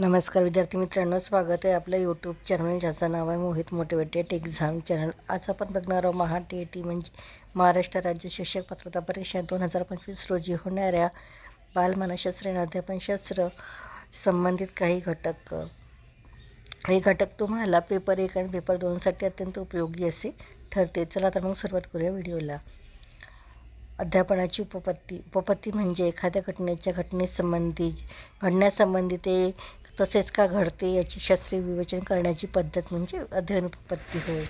नमस्कार विद्यार्थी मित्रांनो स्वागत आहे आपल्या यूट्यूब चॅनल ज्याचं नाव आहे मोहित मोटिवेटेड एक्झाम चॅनल आज आपण बघणार आहोत महा टी ए टी म्हणजे महाराष्ट्र राज्य शिक्षक पात्रता परीक्षा दोन हजार पंचवीस रोजी होणाऱ्या बालमानसशास्त्र आणि अध्यापनशास्त्र संबंधित काही घटक. हे घटक तुम्हाला पेपर एक आणि पेपर दोनसाठी अत्यंत उपयोगी असे ठरते. चला तर मग सुरुवात करूया व्हिडिओला. अध्यापनाची उपपत्ती. उपपत्ती म्हणजे एखाद्या घटनेच्या घटनेसंबंधी घडण्यासंबंधी ते तसेच का घडते याची शास्त्रीय विवेचन करण्याची पद्धत म्हणजे अध्ययन उपपत्ती होय.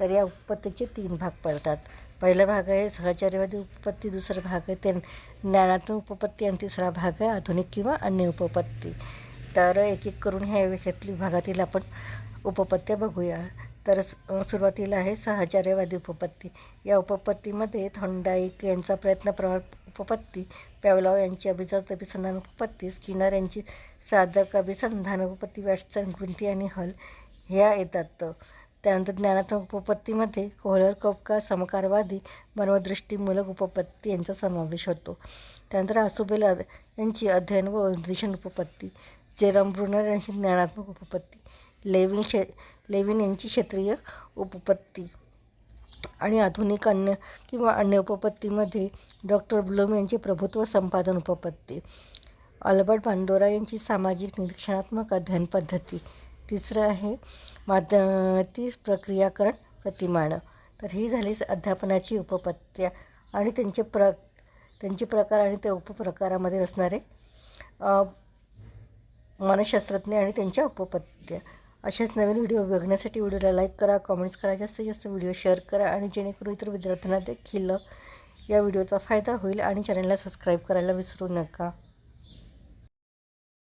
तर या उपपत्तीचे तीन भाग पडतात. पहिला भाग आहे सहचार्यवादी उपपत्ती दुसरा भाग आहे ते ज्ञानात्मक उपपत्ती आणि तिसरा भाग आहे आधुनिक किंवा अन्य उपपत्ती. तर एक एक करून ह्या विषयातली भागातील आपण उपपत्त्या बघूया. तर सुरुवातीला आहे सहचार्यवादी उपपत्ती. या उपपत्तीमध्ये थॉन्डाईक यांचा प्रयत्न प्रवाह उपपत्ती पॅवलाव यांची अभिजात अभिसंधान उपपत्ती स्किनर यांची साधक अभिसंधान उपपत्ती वॅटसन ग्रुंटी आणि हल ह्या येतात. त्यानंतर ज्ञानात्मक उपपत्तीमध्ये कोहलर कोपका समकारवादी मनोदृष्टीमूलक उपपत्ती यांचा समावेश होतो. त्यानंतर आसुबेला यांची अध्ययन व उद्देशन उपपत्ती जेरम ब्रुनर यांची ज्ञानात्मक उपपत्ती. लेविन शे लेविन यांची क्षेत्रीय उपपत्ती आणि आधुनिक अन्य किंवा अन्य उपपत्तीमध्ये डॉक्टर ब्लूम यांची प्रभुत्व संपादन उपपत्ती. अल्बर्ट भांडोरा यांची सामाजिक निरीक्षणात्मक अध्ययन पद्धती. तिसरं आहे माध्यमाती प्रक्रियाकरण प्रतिमानं. तर ही झाली अध्यापनाची उपपत्त्या आणि त्यांचे प्र त्यांचे प्रकार आणि त्या उपप्रकारामध्ये असणारे मानसशास्त्रज्ञ आणि त्यांच्या उपपत्त्या अशाच नवीन व्हिडिओ बघण्यासाठी व्हिडिओला लाईक करा कमेंट्स करा जास्तीत जास्त व्हिडिओ शेअर करा आणि जेणेकरून इतर विद्यार्थ्यांना देखील या व्हिडिओचा फायदा होईल आणि चॅनलला सबस्क्राईब करायला विसरू नका.